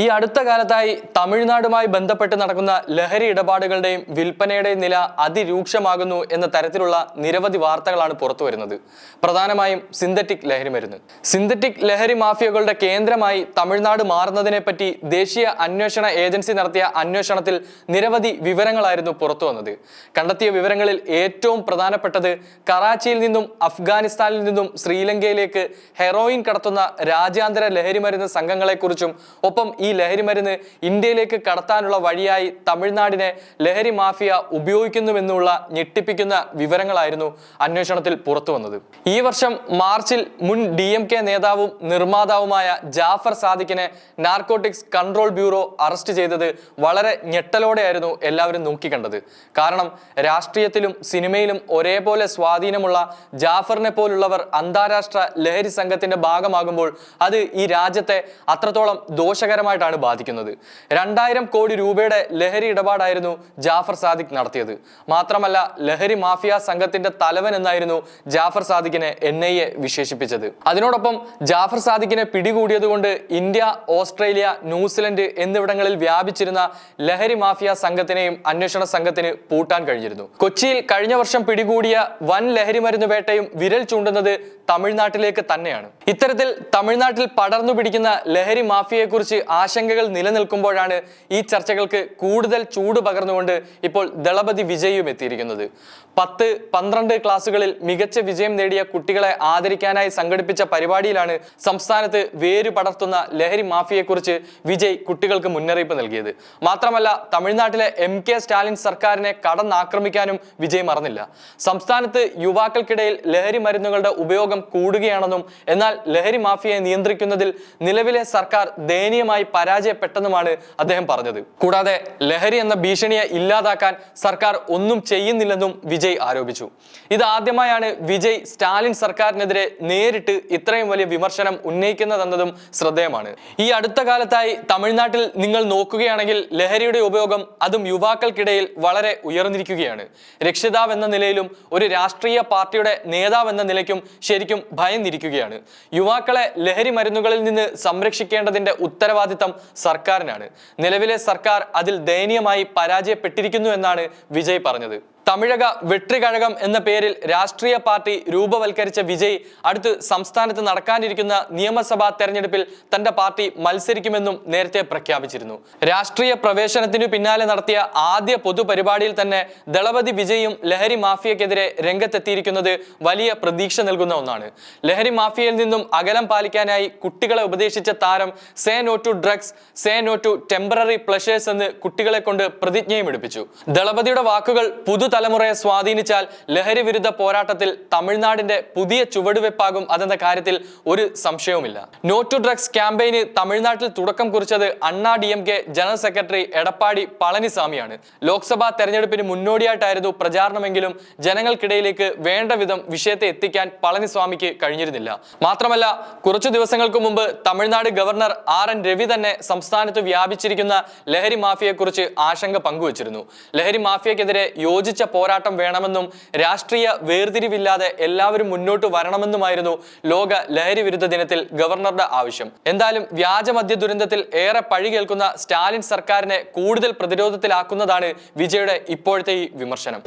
ഈ അടുത്ത കാലത്തായി തമിഴ്നാടുമായി ബന്ധപ്പെട്ട് നടക്കുന്ന ലഹരി ഇടപാടുകളുടെയും വിൽപ്പനയുടെയും നില അതിരൂക്ഷമാകുന്നു എന്ന തരത്തിലുള്ള നിരവധി വാർത്തകളാണ് പുറത്തു വരുന്നത്. പ്രധാനമായും സിന്തറ്റിക് ലഹരി മരുന്ന്. സിന്തറ്റിക് ലഹരി മാഫിയകളുടെ കേന്ദ്രമായി തമിഴ്നാട് മാറുന്നതിനെപ്പറ്റി ദേശീയ അന്വേഷണ ഏജൻസി നടത്തിയ അന്വേഷണത്തിൽ നിരവധി വിവരങ്ങളായിരുന്നു പുറത്തു വന്നത്. കണ്ടെത്തിയ വിവരങ്ങളിൽ ഏറ്റവും പ്രധാനപ്പെട്ടത് കറാച്ചിയിൽ നിന്നും അഫ്ഗാനിസ്ഥാനിൽ നിന്നും ശ്രീലങ്കയിലേക്ക് ഹെറോയിൻ കടത്തുന്ന രാജ്യാന്തര ലഹരി മരുന്ന് സംഘങ്ങളെക്കുറിച്ചും ഒപ്പം ഈ ലഹരി മരുന്ന് ഇന്ത്യയിലേക്ക് കടത്താനുള്ള വഴിയായി തമിഴ്നാടിനെ ലഹരി മാഫിയ ഉപയോഗിക്കുന്നുവെന്നുള്ള ഞെട്ടിപ്പിക്കുന്ന വിവരങ്ങളായിരുന്നു അന്വേഷണത്തിൽ പുറത്തു വന്നത്. ഈ വർഷം മാർച്ചിൽ മുൻ ഡി എം കെ നേതാവും നിർമ്മാതാവുമായ ജാഫർ സാദിഖിനെ നാർക്കോട്ടിക്സ് കൺട്രോൾ ബ്യൂറോ അറസ്റ്റ് ചെയ്തത് വളരെ ഞെട്ടലോടെയായിരുന്നു എല്ലാവരും നോക്കിക്കണ്ടത്. കാരണം രാഷ്ട്രീയത്തിലും സിനിമയിലും ഒരേപോലെ സ്വാധീനമുള്ള ജാഫറിനെ പോലുള്ളവർ അന്താരാഷ്ട്ര ലഹരി സംഘത്തിന്റെ ഭാഗമാകുമ്പോൾ അത് ഈ രാജ്യത്തെ അത്രത്തോളം ദോഷകരമായിട്ടാണ് ബാധിക്കുന്നത്. രണ്ടായിരം കോടി രൂപയുടെ ലഹരി ഇടപാടായിരുന്നു ജാഫർ സാദിഖ് നടത്തിയത്. മാത്രമല്ല ലഹരി മാഫിയ സംഘത്തിന്റെ തലവൻ എന്നായിരുന്നു ജാഫർ സാദിഖിനെ എൻ ഐ എ വിശേഷിപ്പിച്ചത്. അതിനോടൊപ്പം ജാഫർ സാദിഖിനെ പിടികൂടിയതുകൊണ്ട് ഇന്ത്യ ഓസ്ട്രേലിയ ന്യൂസിലൻഡ് എന്നിവിടങ്ങളിൽ വ്യാപിച്ചിരുന്ന ലഹരി മാഫിയ സംഘത്തിനെയും അന്വേഷണ സംഘത്തിന് പൂട്ടാൻ കഴിഞ്ഞിരുന്നു. കൊച്ചിയിൽ കഴിഞ്ഞ വർഷം പിടികൂടിയ വൻ ലഹരി മരുന്ന് വേട്ടയും വിരൽ ചൂണ്ടുന്നത് തമിഴ്നാട്ടിലേക്ക് തന്നെയാണ്. ഇത്തരത്തിൽ തമിഴ്നാട്ടിൽ പടർന്നു പിടിക്കുന്ന ലഹരി മാഫിയയെക്കുറിച്ച് ആശങ്കകൾ നിലനിൽക്കുമ്പോഴാണ് ഈ ചർച്ചകൾക്ക് കൂടുതൽ ചൂട് പകർന്നുകൊണ്ട് ഇപ്പോൾ ദളപതി വിജയും എത്തിയിരിക്കുന്നത്. പത്ത് പന്ത്രണ്ട് ക്ലാസ്സുകളിൽ മികച്ച വിജയം നേടിയ കുട്ടികളെ ആദരിക്കാനായി സംഘടിപ്പിച്ച പരിപാടിയിലാണ് സംസ്ഥാനത്ത് വേര് പടർത്തുന്ന ലഹരി മാഫിയെക്കുറിച്ച് വിജയ് കുട്ടികൾക്ക് മുന്നറിയിപ്പ് നൽകിയത്. മാത്രമല്ല തമിഴ്നാട്ടിലെ എം കെ സ്റ്റാലിൻ സർക്കാരിനെ കടന്നാക്രമിക്കാനും വിജയ് മറന്നില്ല. സംസ്ഥാനത്ത് യുവാക്കൾക്കിടയിൽ ലഹരി മരുന്നുകളുടെ ഉപയോഗം കൂടുകയാണെന്നും എന്നാൽ ലഹരി മാഫിയയെ നിയന്ത്രിക്കുന്നതിൽ നിലവിലെ സർക്കാർ ദയനീയമായി പരാജയപ്പെട്ടെന്നുമാണ് അദ്ദേഹം പറഞ്ഞത്. കൂടാതെ ലഹരി എന്ന ഭീഷണിയെ ഇല്ലാതാക്കാൻ സർക്കാർ ഒന്നും ചെയ്യുന്നില്ലെന്നും വിജയ് ആരോപിച്ചു. ഇതാദ്യമായാണ് വിജയ് സ്റ്റാലിൻ സർക്കാരിനെതിരെ നേരിട്ട് ഇത്രയും വലിയ വിമർശനം ഉന്നയിക്കുന്നതെന്നതും ശ്രദ്ധേയമാണ്. ഈ അടുത്ത കാലത്തായി തമിഴ്നാട്ടിൽ നിങ്ങൾ നോക്കുകയാണെങ്കിൽ ലഹരിയുടെ ഉപയോഗം അതും യുവാക്കൾക്കിടയിൽ വളരെ ഉയർന്നിരിക്കുകയാണ്. രക്ഷിതാവ് എന്ന നിലയിലും ഒരു രാഷ്ട്രീയ പാർട്ടിയുടെ നേതാവ് എന്ന നിലയ്ക്കും ശരിക്കും ഭയന്നിരിക്കുകയാണ്. യുവാക്കളെ ലഹരി മരുന്നുകളിൽ നിന്ന് സംരക്ഷിക്കേണ്ടതിന്റെ ഉത്തരവാദിത്തം സർക്കാരിനാണ്. നിലവിലെ സർക്കാർ അതിൽ ദയനീയമായി പരാജയപ്പെട്ടിരിക്കുന്നു എന്നാണ് വിജയ് പറഞ്ഞത്. തമിഴക വെട്രികഴകം എന്ന പേരിൽ രാഷ്ട്രീയ പാർട്ടി രൂപവൽക്കരിച്ച വിജയ് അടുത്ത് സംസ്ഥാനത്ത് നടക്കാനിരിക്കുന്ന നിയമസഭാ തെരഞ്ഞെടുപ്പിൽ തന്റെ പാർട്ടി മത്സരിക്കുമെന്നും നേരത്തെ പ്രഖ്യാപിച്ചിരുന്നു. രാഷ്ട്രീയ പ്രവേശനത്തിനു പിന്നാലെ നടത്തിയ ആദ്യ പൊതുപരിപാടിയിൽ തന്നെ ദളപതി വിജയും ലഹരി മാഫിയക്കെതിരെ രംഗത്തെത്തിയിരിക്കുന്നത് വലിയ പ്രതീക്ഷ നൽകുന്ന ഒന്നാണ്. ലഹരി മാഫിയയിൽ നിന്നും അകലം പാലിക്കാനായി കുട്ടികളെ ഉപദേശിച്ച താരം say no to drugs say no to temporary pleasures എന്ന് കുട്ടികളെ കൊണ്ട് പ്രതിജ്ഞയും എടുപ്പിച്ചു. ദളപതിയുടെ വാക്കുകൾ പുതുതലമുറയെ സ്വാധീനിച്ചാൽ ലഹരി വിരുദ്ധ പോരാട്ടത്തിൽ തമിഴ്നാടിന്റെ പുതിയ ചുവടുവെപ്പാകും അതെന്ന കാര്യത്തിൽ ഒരു സംശയവുമില്ല. നോ ടു ഡ്രഗ്സ് ക്യാമ്പയിന് തമിഴ്നാട്ടിൽ തുടക്കം കുറിച്ചത് Anna D M K general secretary Edappadi പളനിസ്വാമിയാണ്. Lok Sabha തെരഞ്ഞെടുപ്പിന് മുന്നോടിയായിട്ടായിരുന്നു പ്രചാരണമെങ്കിലും ജനങ്ങൾക്കിടയിലേക്ക് വേണ്ട വിധം വിഷയത്തെ എത്തിക്കാൻ പളനിസ്വാമിക്ക് കഴിഞ്ഞിരുന്നില്ല. മാത്രമല്ല കുറച്ചു ദിവസങ്ങൾക്ക് മുമ്പ് Tamil Nadu governor R N Ravi തന്നെ സംസ്ഥാനത്ത് വ്യാപിച്ചിരിക്കുന്ന ലഹരി മാഫിയെക്കുറിച്ച് ആശങ്ക പങ്കുവച്ചിരുന്നു. ലഹരി മാഫിയക്കെതിരെ യോജിച്ച പോരാട്ടം വേണമെന്നും രാഷ്ട്രീയ വേർതിരിവില്ലാതെ എല്ലാവരും മുന്നോട്ട് വരണമെന്നുമായിരുന്നു ലോക ലഹരി വിരുദ്ധ ദിനത്തിൽ ഗവർണറുടെ ആവശ്യം. എന്തായാലും വ്യാജമദ്യ ദുരന്തത്തിൽ ഏറെ പഴി കേൾക്കുന്ന സ്റ്റാലിൻ സർക്കാരിനെ കൂടുതൽ പ്രതിരോധത്തിലാക്കുന്നതാണ് വിജയുടെ ഇപ്പോഴത്തെ ഈ വിമർശനം.